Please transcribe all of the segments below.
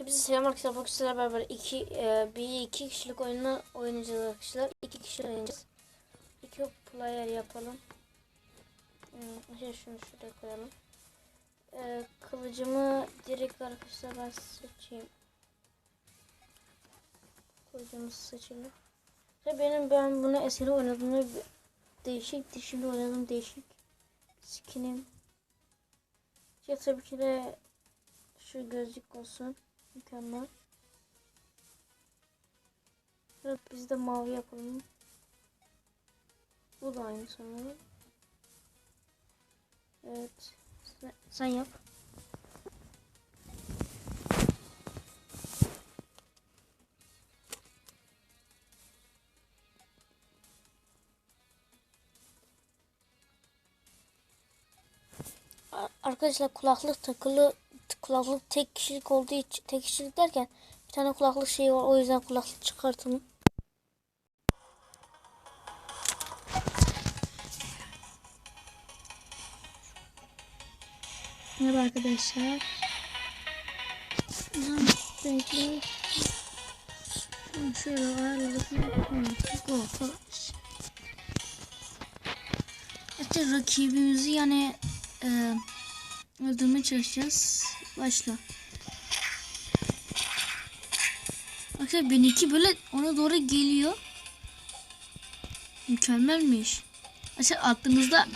Hepinize selam arkadaşlar. Bugün sizlerle beraber iki, e, bir iki kişilik oyunu oynayacağız arkadaşlar. İki kişi oynayacağız. İki player yapalım. Hmm, şey şunu şuraya koyalım. E, kılıcımı direkt arkadaşlar ben seçeyim. Kılıcımı seçelim. Ve benim ben bunu eseri oynadığımda değişik dişili oynadım değişik skinim. Ya tabii ki de şu gözlük olsun. Mükemmel. Evet biz de mavi yapalım. Bu da aynı sanırım. Evet. Sen, sen yap. Ar- Arkadaşlar kulaklık takılı kulaklık tek kişilik olduğu için tek kişilik derken bir tane kulaklık şeyi var o yüzden kulaklık çıkartalım. Merhaba arkadaşlar. Şunu Şöyle ayarladık. Go. İşte rakibimizi yani e, öldürmeye çalışacağız. Başla. Arkadaşlar benimki böyle ona doğru geliyor. Mükemmelmiş. Arkadaşlar aklınızda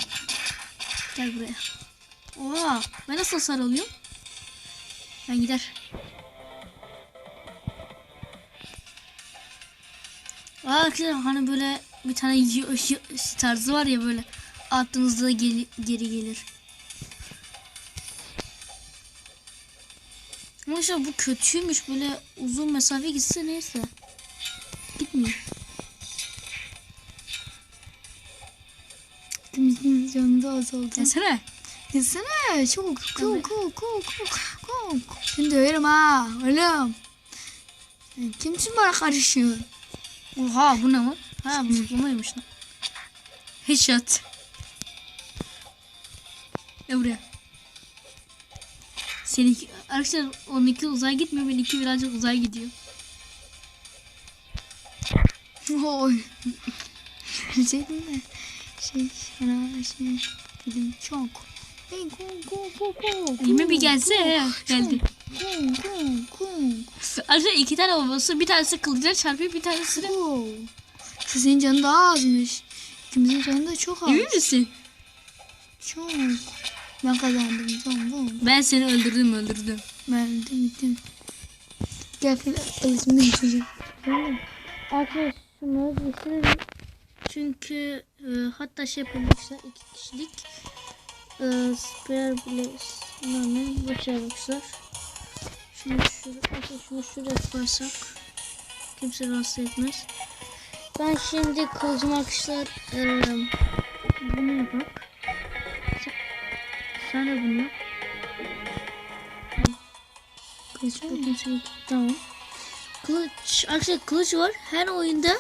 gel buraya. Oha ben nasıl hasar alıyorum? Ben gider. Aa, Arkadaşlar hani böyle bir tane tarzı var ya böyle attığınızda geri, geri gelir. İşte bu kötüymüş böyle uzun mesafe gitse neyse. Gitmiyor. Temizliğin canında azaldı. Desene. Gitsene. Çok çok çok çok çok. Seni döverim ha. Oğlum. Sen kimsin bana karışıyorsun? Oha bu ne lan? Ha bu zıplamaymış lan. Headshot. Gel buraya. Seninki arkadaşlar onunki uzay gitmiyor benimki birazcık uzay gidiyor. Oy. Diyecektim de. Şey sana şey dedim çok. Elime bir gelse geldi. Kum kum Arkadaşlar iki tane olması bir tanesi kılıca çarpıyor bir tanesi de. Sizin canı daha azmış. İkimizin canı da çok az. Emin misin? Çok. Ben kazandım. Tamam tamam. Ben seni öldürdüm öldürdüm. Ben öldüm gittim. Gel fil alisini değiştireceğim. Arkadaşlar şunları. Çünkü e, hatta şey yapabilirler iki kişilik. E, spare blaze. Bunlar ne? Başarmışlar. Şunu şuraya, şunu şuraya koysak. Kimse rahatsız etmez. Ben şimdi kılıcım arkadaşlar e, bunu yapalım. Bunu yap. Kılıç? Bakın şimdi tamam. Kılıç, arkadaşlar kılıç var. Her oyunda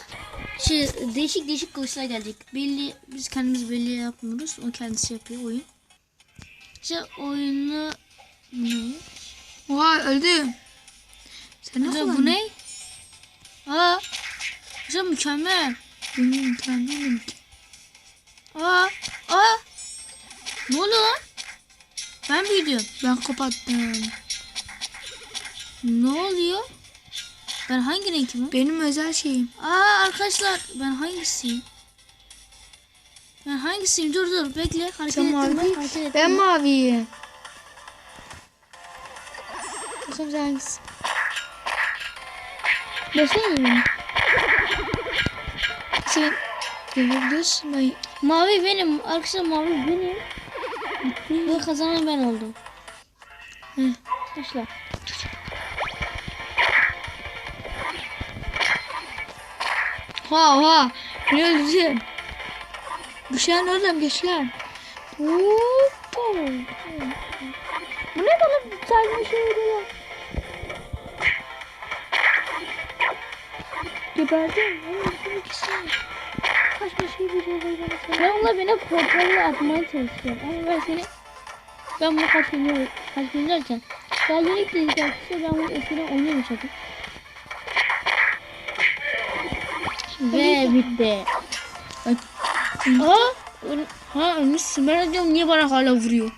şey değişik değişik kılıçlar gelecek. Belli biz kendimiz belli yapmıyoruz. O kendisi yapıyor oyun. İşte oyunu ne? Oha öldüm. Sen ne bu ne? Aa. Arkadaşlar mükemmel. Benim kendim Aa. Aa. Ne oluyor lan? Ben büyüdüm. Ben kapattım. Ne oluyor? Ben hangi renkim? Benim özel şeyim. Aa arkadaşlar ben hangisiyim? Ben hangisiyim? Dur dur bekle. Hareket Sen mavi ettirme. değil. Hareket ettirme. Ben maviyim. Bakalım sen hangisi? Desene Sen görebiliyorsun ben. Mavi benim. Arkadaşlar mavi benim. Ve kazanan ben oldum. Hı. Başla. Ha ha. Ne öldürdüm? Düşen oğlum geçler. Hoppa. Bu ne saçma bir şey oluyor. Geberdim. Oğlum bu ikisi. Kaçma şey bir şey oluyor. Ben onlar beni portalla atmaya çalışıyor. Ama ben seni ben bunu kaç gün kaç gün derken Daha yeni ekledik arkadaşlar. Ben bunu eskiden oynamıştım. Ve bitti. Ön- ha ölmüşsün. Ben diyorum niye bana hala vuruyor?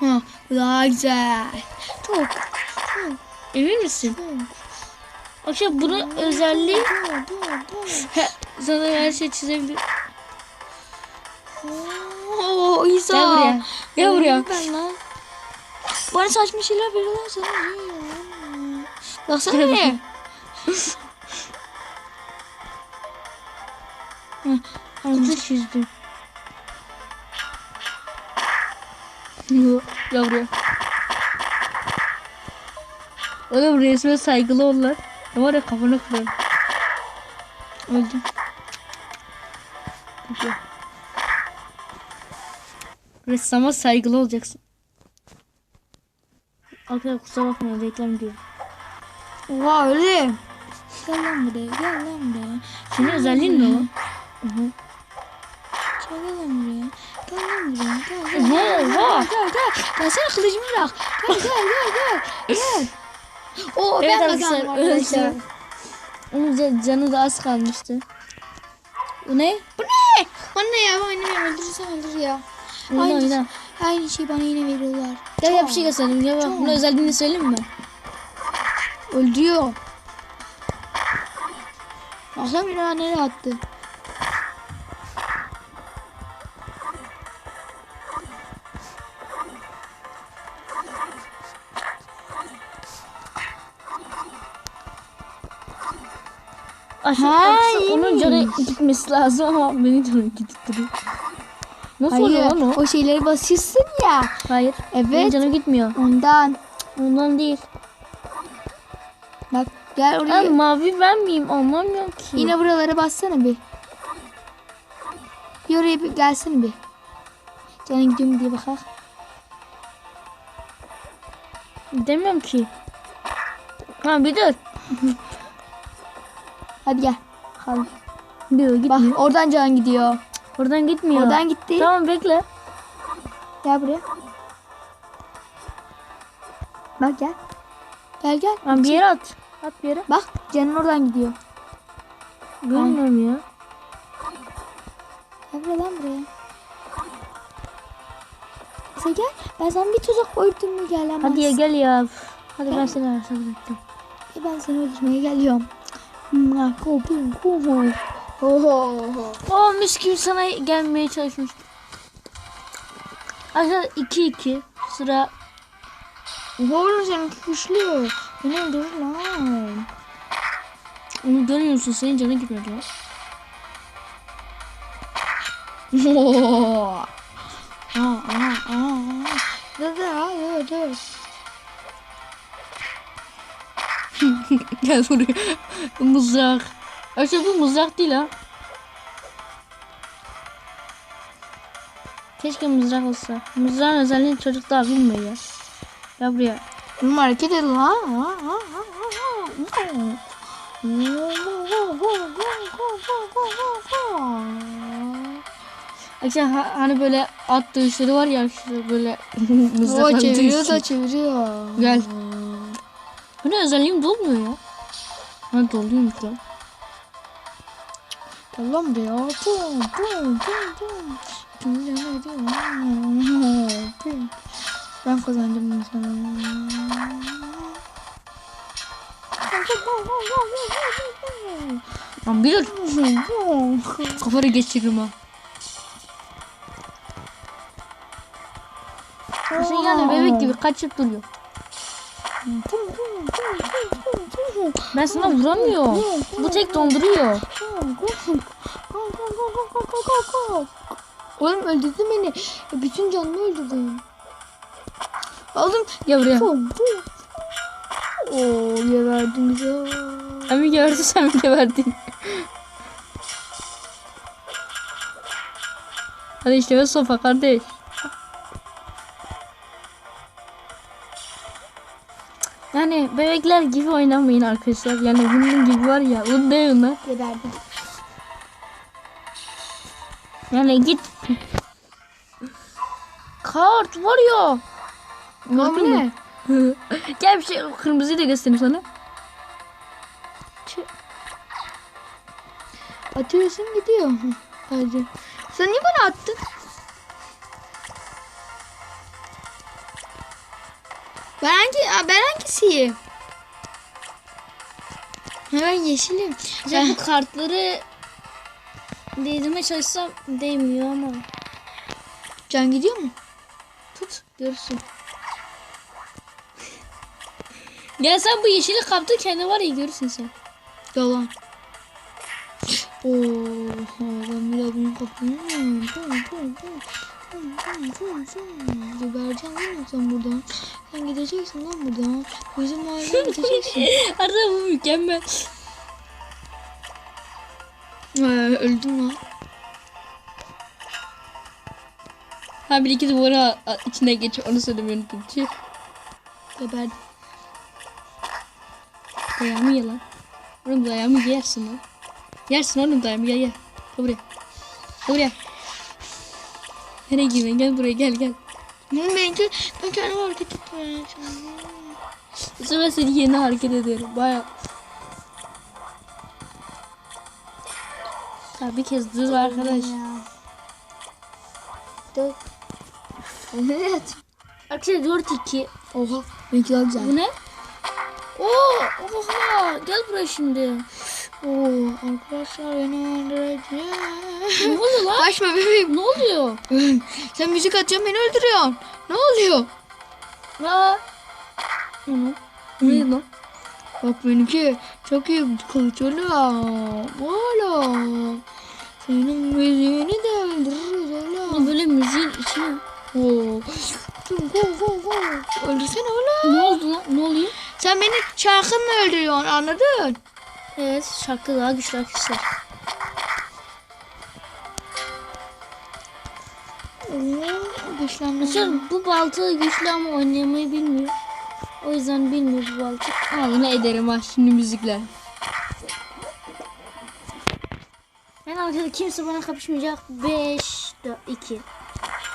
Ha, daha güzel. Çok. Emin misin? Akşam bunun özelliği. He, sana her şey çizebilir. Oo, İsa. Gel buraya. Gel buraya. Bana saçma şeyler veriyorlar sana. Baksana ne? Kutu çizdim. Gel buraya. Oğlum resme saygılı ol lan. Ne var ya kafana kırarım. Öldüm. Peki. Ressama saygılı olacaksın. Arkadaşlar kusura bakmayın reklam diyorum. Oha öyle. Gel lan buraya, gel lan buraya. Senin özelliğin ne o? Gel lan buraya. Gel lan buraya. Gel gel. Oha, oha. gel gel. Gelsene kılıcımı bırak. Gel gel gel gel. Gel. Oo Evet ben kazandım arkadaşlar. Onun ca- canı da az kalmıştı. Bu ne? Bu ne? Anne ya annemi öldürürsen öldür ya. Oyna Aynı, oyna. aynı şey bana yine veriyorlar. Gel gel bir şey göstereyim. Gel bak. Bunun özelliğini söyleyeyim mi? Öldürüyor. Baksana bir daha nereye attı? Aşağı Ha, aksa onun canı gitmesi lazım ama benim canım gidip duruyor. Nasıl Hayır. oluyor lan o? O şeyleri basıyorsun ya. Hayır. Benim Evet. canım gitmiyor. Ondan. Ondan değil. Bak gel oraya. Ha, mavi ben miyim? Anlamıyorum ki. Yine buralara bassana bir. Bir oraya bir gelsene bir. Canın gidiyor mu diye bakar. Demiyorum ki. Ha bir dur. Hadi gel. Kaldı. Bir dur Bak gitmiyor. oradan can gidiyor. Oradan gitmiyor. Oradan gitti. Tamam bekle. Gel buraya. Bak gel. Gel gel. Ha, bir yere at. At bir yere. Bak canın oradan gidiyor. Görmüyorum ya. Gel buraya lan buraya. Sen gel. Ben sana bir tuzak koydum mu gelemez. Hadi ya gel ya. Hadi ben seni arasına bıraktım. E ben seni öldürmeye geliyorum. Kopum, kumu. Oho. Oh mis gibi sana gelmeye çalışmıştım. Arkadaşlar 2-2 sıra Oğlum seninki güçlü. Beni öldürür lan. onu görmüyor musun? Senin canı gitmedi lan. Aa, aa, aa. Dur dur dur dur. Gel buraya. mızrak. Arkadaşlar bu mızrak değil ha. Keşke mızrak olsa. Mızrağın özelliğini çocuk daha bilmiyor ya. Gel buraya. Oğlum hareket aa, aa. Arkadaşlar ha- hani böyle at dövüşleri var ya şöyle böyle mızrakla çeviriyor da çeviriyor. Gel. Bu ne özelliğim dolmuyor ya. Ha doluyormuş lan. Pum pum pum. İkinci canı gidiyor. Pum. Ben kazandım sana. Lan bir dur. Kafanı geçiririm ha. Sen yani bebek gibi kaçıp duruyor. Ben sana vuramıyorum. Bu tek donduruyor. Oğlum öldürdün beni. Bütün canımı öldürdün. Oğlum Gel buraya. Oo geberdin bizi. Ben mi gördüm sen mi geberdin? Hadi işte ve sofa kardeş. Bebekler gibi oynamayın arkadaşlar. Yani bunun gibi var ya. Bu? Geberdin. Yani git. Kart var ya. Gördün mü? ne? Gel bir şey kırmızıyı da göstereyim sana. Atıyorsun gidiyor. Hadi. Sen niye bana attın? Ben hangi ben hangisiyim? Ha, ben yeşilim. Ya bu kartları değdirmeye çalışsam değmiyor ama. Can gidiyor mu? Tut görürsün. Gel sen bu yeşili kaptın kendi var ya görürsün sen. Yalan. Oo, ben bir daha bunu kapayım. Gebereceğim lan sen buradan. Sen gideceksin lan buradan. Bizim mahalleye gideceksin. Arada bu mükemmel. Ee, öldüm lan. Ha bir iki duvarı a- a- içine geç onu söylemeyi unuttum. Tüh. Geberdim. Dayağımı ye lan. Oğlum dayağımı yersin lan. Yersin oğlum dayağımı gel gel. Gel buraya. Gel buraya. Nereye gidiyorsun? Gel buraya gel gel. Ben belki ben kendimi hareket etmeye Bu sefer seni yeni hareket ediyorum. Baya. Ha bir kez dur arkadaş. Dur. Evet. Arkadaşlar 4-2. Oha. Benimki daha güzel. Bu ne? Oo, oha. Gel buraya şimdi. Oo, arkadaşlar beni öldürecek. Ne oluyor lan? Açma bebeğim. Ne oluyor? Sen müzik atıyorsun beni öldürüyorsun. Ne oluyor? Aa. Ana. Ne lan? Bak benimki çok iyi kılıç oluyor. Valla. Senin müziğini de öldürürüz Ama oğlum. böyle müziğin içine. Oo. Go go. Öldürsene oğlum. Ne oldu lan? Ne oluyor? Sen beni şarkınla öldürüyorsun anladın? Evet şarkı daha güçlü arkadaşlar. Arkadaşlar bu balta güçlü ama oynamayı bilmiyor. O yüzden bilmiyor bu balta. Ağzına ederim ha şimdi müzikler. Ben arkadaşlar kimse bana kapışmayacak. 5 2.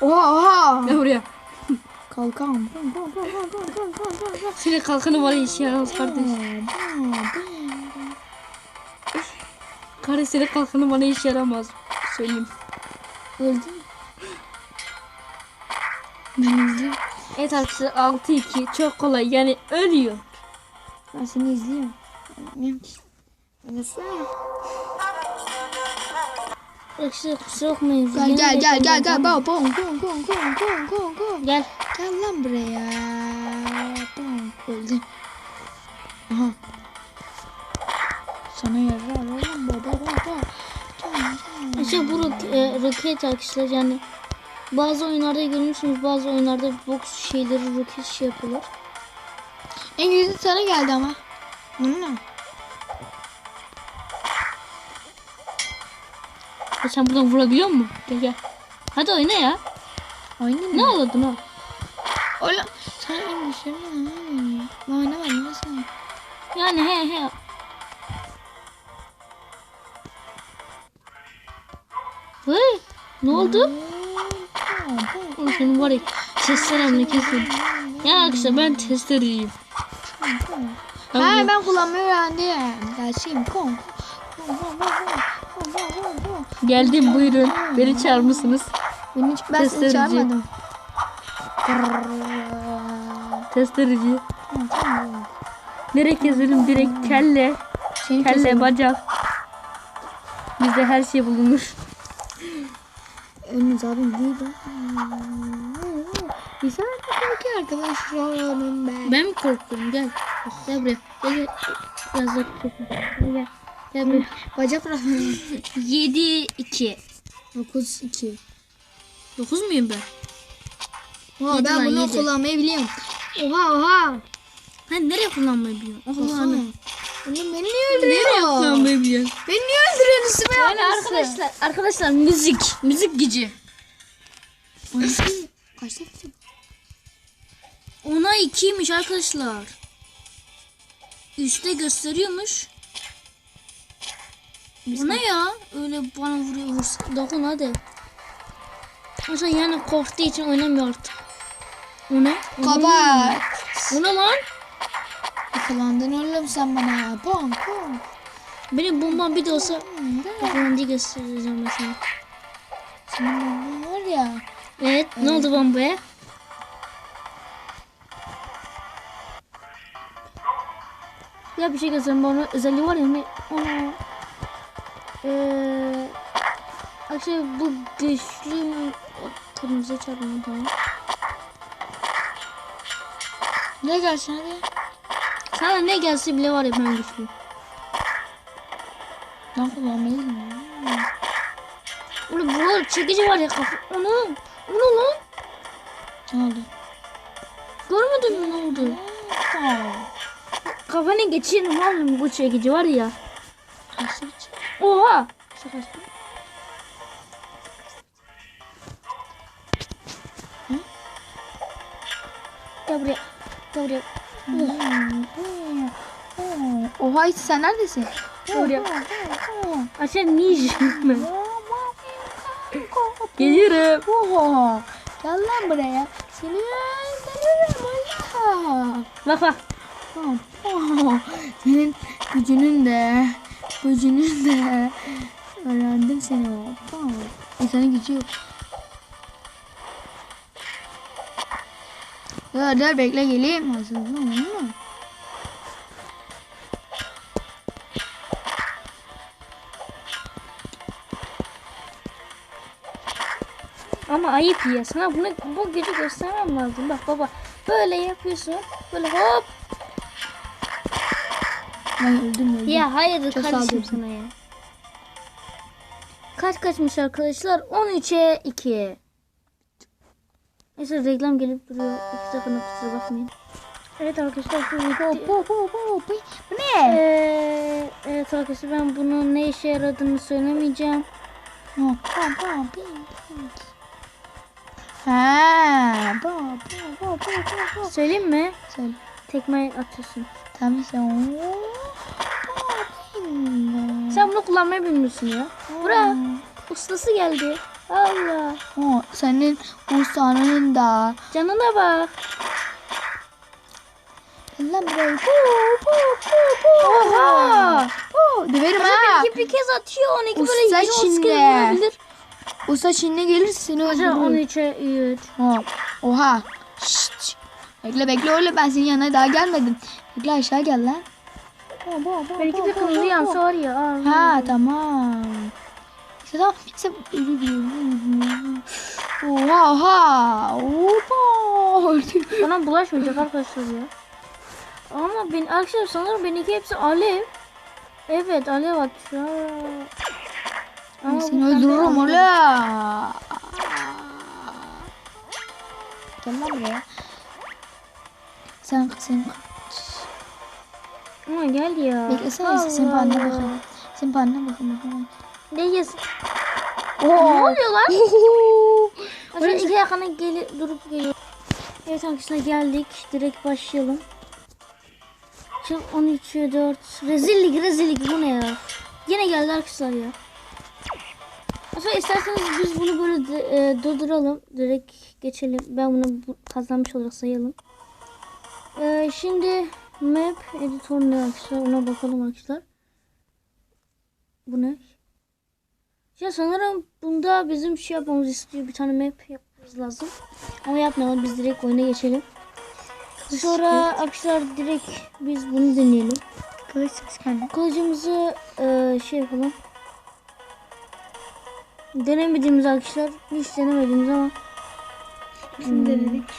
Oha oha. Gel buraya. Kalkan. Senin kalkanı var ya işe yaramaz kardeş. Senin kalkanı bana işe yaramaz. Söyleyeyim. Öldün mü? Evet arkadaşlar 6-2 çok kolay yani ölüyor. Ben seni izliyorum. Bilmiyorum ki. Arkadaşlar kusura bakmayın. Gel gel gel gel gel. bekliyorum. Bom bom bom bom bom bom bom. Gel. Gel lan buraya. Bom. Öldüm. Aha. Sana yarar roket arkadaşlar yani bazı oyunlarda görmüşsünüz bazı oyunlarda boks şeyleri roket şey yapıyorlar. İngilizce sana geldi ama. Mi? Ya sen buradan vurabiliyor musun? Gel gel. Hadi oyna ya. Oynayayım Ne ağladın ha? Oğlum sen İngilizce mi? Ben oynamadım nasıl? Yani he he. Ne oldu? Oğlum senin var ya testeremle kesin. Ya arkadaşlar ben testereyim. Ben Ha ben kullanmayı öğrendim. Gerçeğim kom. Geldim buyurun. Beni çağırmışsınız. Beni hiç ben seni çağırmadım. Testereci. Nereye keselim direkt kelle. Seni Kelle keselim. bacak. Bizde her şey bulunur. Önünüz abim buydu. Güzel bir arkadaşlarım ben. Ben mi korktum? Gel. Gel buraya. Gel gel. Biraz da korkma. Gel gel. Buraya. Bacak bırak. 7 2. 9 2. 9 muyum ben? Oha ben bunu kullanmayı biliyorum. Oha oha. Ha nereye kullanmayı biliyorsun? Baksana. Oğlum beni niye Nereye öldürüyor? kullanmayı biliyorsun? Beni niye öldürüyorsun üstüme Yani arkadaşlar, arkadaşlar müzik, müzik gücü. Kaçta bitti? Ona 2'ymiş arkadaşlar. Üstte gösteriyormuş. Bu ne ya? Öyle bana vuruyor vursa. Dokun hadi. Mesela yani korktuğu için oynamıyor artık. O ne? O ne? Kapat. O ne lan? Yakalandın oğlum sen bana. Pom pom. Benim bombam bir de olsa de göstereceğim sana. Senin bomban var ya. Evet, ne oldu bombaya? Ya bir şey göstereyim bana özelliği var ya ne? Ona eee Akşam bu güçlü mü? Kırmızı çarpma tamam. Ne gelsin hadi. Sana ne gelse bile var ya ben güçlü. Ben kullanmayı bilmiyorum. Oğlum bu çekici var ya kafa. Onu. Onu lan. Ne oldu? Görmedin mi ne oldu? Kafana geçirin oğlum bu çekici var ya. Oha. Şaka Oha hiç sen neredesin? Buraya. Aşağı ben. Geliyorum. Oha. Gel lan buraya. Seni öldürürüm Allah. Bak bak. Oha. Senin gücünün de gücünün de öğrendim seni. Oha. İnsanın gücü yok. Dur dur bekle geleyim. Hazır mı? Ama ayıp ya. Sana bunu bu gücü göstermem lazım. Bak baba. Böyle yapıyorsun. Böyle hop. Ay öldüm öldüm. Ya hayır Çok kardeşim sana ya. Kaç kaçmış arkadaşlar? 13'e 2. Neyse reklam gelip duruyor. İki dakika kusura bakmayın. Evet arkadaşlar bu video. Bu ne? Ee, evet arkadaşlar ben bunun ne işe yaradığını söylemeyeceğim. Po po. Ha. Po po po po po po. Söyleyeyim mi? Söyle. Tekme atıyorsun. Tamam sen. Sen bunu kullanmayı bilmiyorsun ya. Bura ustası geldi. Allah. O senin ustanın da. Canına bak. Lan buraya. Po po po po. Oha. Po. Döverim ha. İki bir kez atıyor. 12 Usta böyle 20 Çinli. kez vurabilir. Usta Çin'e gelirse seni Hocam öldürürüm. 13'e 3. Ha. Oha. Şşt. Bekle bekle oğlum ben senin yanına daha gelmedim. Bekle aşağı gel lan. Belki bir kırmızı yansı var ya. Aa, Ha tamam. İşte tamam. İşte... Oha oha. Oha. Bana bulaşmayacak arkadaşlar ya. Ama ben arkadaşlar sanırım benimki hepsi alev. Evet alev atıyor. Bu Seni öldürürüm oğlum. Gel lan buraya. Sen sen Ama gel ya. beklesene sen Allah. bakın. Sen pandana bakın bakın. Ne. Oo. Ne oluyor lan? Arkadaşlar iki yakına geli durup geliyor. Evet arkadaşlar geldik. Direkt başlayalım. Şimdi 13'e 4. Rezillik rezillik bu ne ya? Yine geldi arkadaşlar ya. Arkadaşlar isterseniz biz bunu böyle de, e, durduralım. Direkt geçelim. Ben bunu bu- kazanmış olarak sayalım. E, şimdi map editör ne arkadaşlar ona bakalım arkadaşlar. Bu ne? Ya sanırım bunda bizim şey yapmamız istiyor. Bir tane map yapmamız lazım. Ama yapmayalım. Biz direkt oyuna geçelim. Sonra arkadaşlar direkt biz bunu deneyelim. Kılıç. Kılıcımızı e, şey yapalım. Denemediğimiz arkadaşlar. Hiç denemediğimiz ama Kim denedik?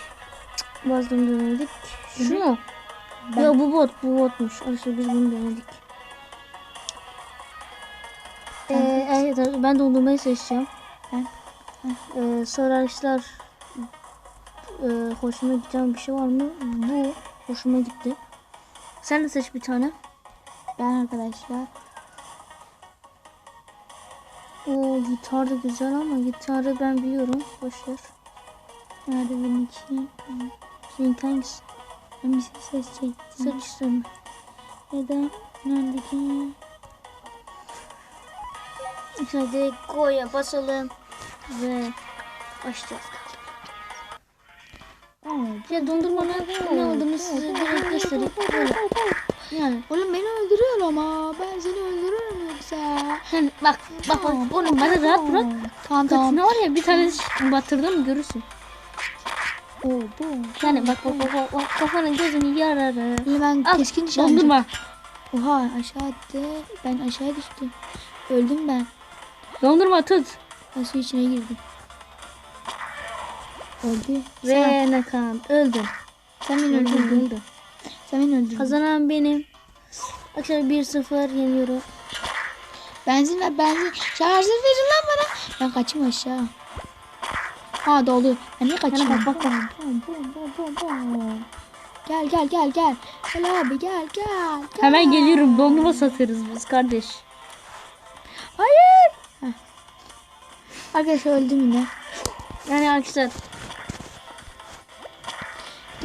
bazılarını denedik. Şunu. Ya bu bot. Bu botmuş. Arkadaşlar biz bunu denedik. Ee, evet ben dondurmayı seçeceğim. Ben. Ee, sonra arkadaşlar e, hoşuma giden bir şey var mı? Bu hoşuma gitti. Sen de seç bir tane. Ben arkadaşlar. O gitar da güzel ama gitarı ben biliyorum. Boşver. Nerede benimki? Senin hangisi? Ben bir şey seçecektim. Seç istiyorum. Neden? Neredeki? Şimdi direkt go'ya basalım ve başlayalım. Ya dondurmanın ne olduğunu size direkt göstereyim. Böyle. Yani. Oğlum beni öldürüyor ama ben seni öldürürüm yoksa. Sen bak bak bak oğlum bana rahat bırak. Tamam tamam. ne var ya bir tane batırdım görürsün. Oo, bu. Yani bak bak bak, bak, bak kafanın gözünü yararı. Oğlum ben Al keskin nişancı. dondurma. Oha aşağı attı. Ben aşağı düştüm. Öldüm ben. Dondurma tut. Ben su içine girdim. Öldü. Sen, Ve Nakan öldü. sen beni Öldü öldürdün. Sen beni öldürdün. Kazanan benim. Arkadaşlar 1-0 yeniyorum. Benzin ver benzin. Şarjı verin lan bana. Ben kaçayım aşağı. Ha doldu. Ben niye kaçayım? bak, bak, bak. Gel gel gel gel. Gel abi gel gel. gel. Hemen geliyorum. Dondurma satarız biz kardeş. Hayır. Heh. Arkadaşlar öldüm yine. Yani arkadaşlar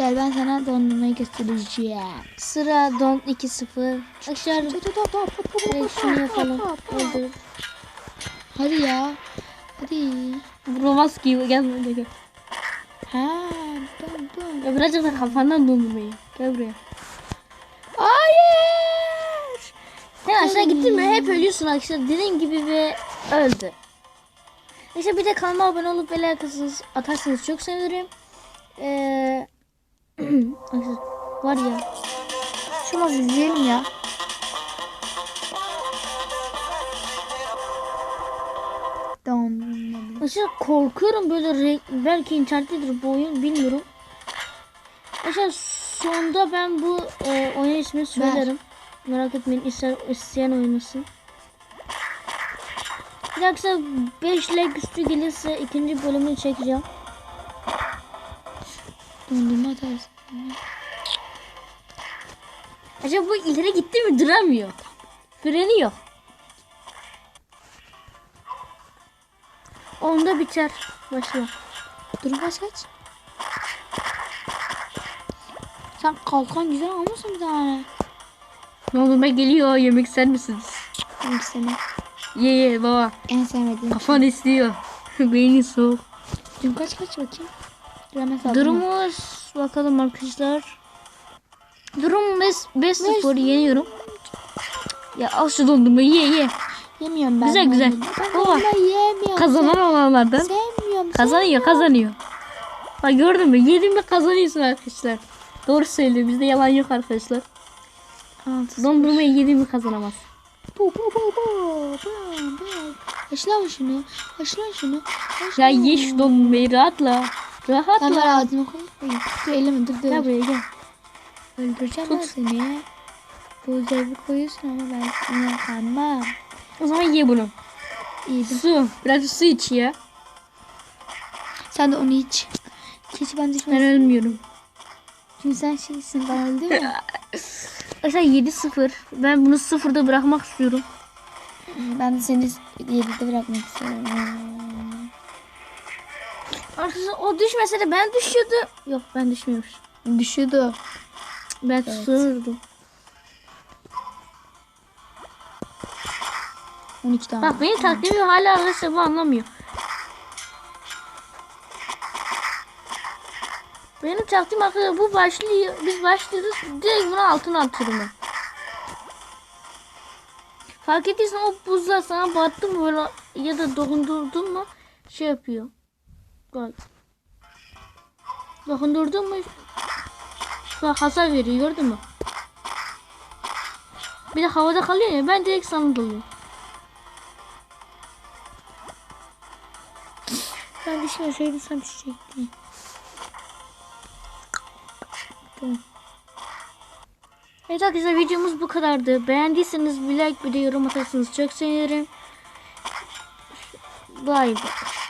Gel ben sana dondurmayı göstereceğim. sıra don 2-0. Arkadaşlar şunu yapalım. Öldür. Hadi ya. Hadi. Vuramaz ki. Gel buraya gel. Ha, dön dön. Ya birazcık da kafandan dondurmayı. Gel buraya. Hayır. Sen aşağı gittin mi hep ölüyorsun arkadaşlar. Dediğim gibi ve öldü. İşte bir de kanalıma abone olup arkasınız atarsanız çok sevinirim. Ee, var ya. Şu maçı izleyelim ya. Dondurma. Arkadaşlar korkuyorum böyle renk, belki internettedir bu oyun bilmiyorum. Arkadaşlar sonunda ben bu e, oyun ismini söylerim. Merak etmeyin ister, isteyen oynasın. Bir dakika 5 like üstü gelirse ikinci bölümünü çekeceğim. Dondurma atarsın. Acaba bu ileri gitti mi duramıyor. Freni yok. Onda biter. Başla. Dur kaç. Sen kalkan güzel almışsın bir tane. Dondurma geliyor. Yemek ister misiniz? Hangi sene? Ye ye baba. En sevmediğim. Kafan istiyor. Beynin soğuk. Dün kaç kaç bakayım. Durumumuz bakalım arkadaşlar. Durum 5-0 yeniyorum. Ya al şu dondurmayı ye ye. Yemiyorum ben. Güzel, güzel. Baba. Kazanan olanlardan. Sevmiyorum. Kazanıyor kazanıyor. Bak gördün mü? Yedin mi kazanıyorsun arkadaşlar. Doğru söylüyor. Bizde yalan yok arkadaşlar. Altı. Dondurmayı yedin mi kazanamaz. Bu bu bu bu. Haşla şunu. Haşla şunu. Haşla. Ya ye şu dondurmayı rahatla. Ben ver Rahatla. ağzıma koy. koy. Dur elime dur dur. Gel buraya gel. Öldüreceğim ben seni. Bu zevki koyuyorsun ama ben seni yakamam. O zaman ye bunu. İyi de. Su. Biraz su iç ya. Sen de onu iç. Keçi ben Ben düşmesin. ölmüyorum. Çünkü sen şeysin ben öldüm mü? Arkadaşlar 7-0. Ben bunu sıfırda bırakmak istiyorum. ben de seni yedide bırakmak istiyorum. Arkadaşlar o düşmese de ben düşüyordu. Yok ben düşmüyormuş. Düşüyordu. Ben sığırdım. 12 tane. Bak benim taktiğimi hala arkadaşlar bu anlamıyor. Benim taktiğim arkadaşlar bu başlıyor. Biz başlıyoruz. Direkt bunu altına atıyorum ben. Fark ettiysen o buzlar sana battı mı böyle ya da dokundurdun mu şey yapıyor. Bak. Dokundurdun mu bak hasar veriyor gördün mü? Bir de havada kalıyor ya ben direkt sana dalıyorum. Ben düşmeseydim sen düşecektin. Evet arkadaşlar videomuz bu kadardı. Beğendiyseniz bir like bir de yorum atarsanız çok sevinirim. Bye bye.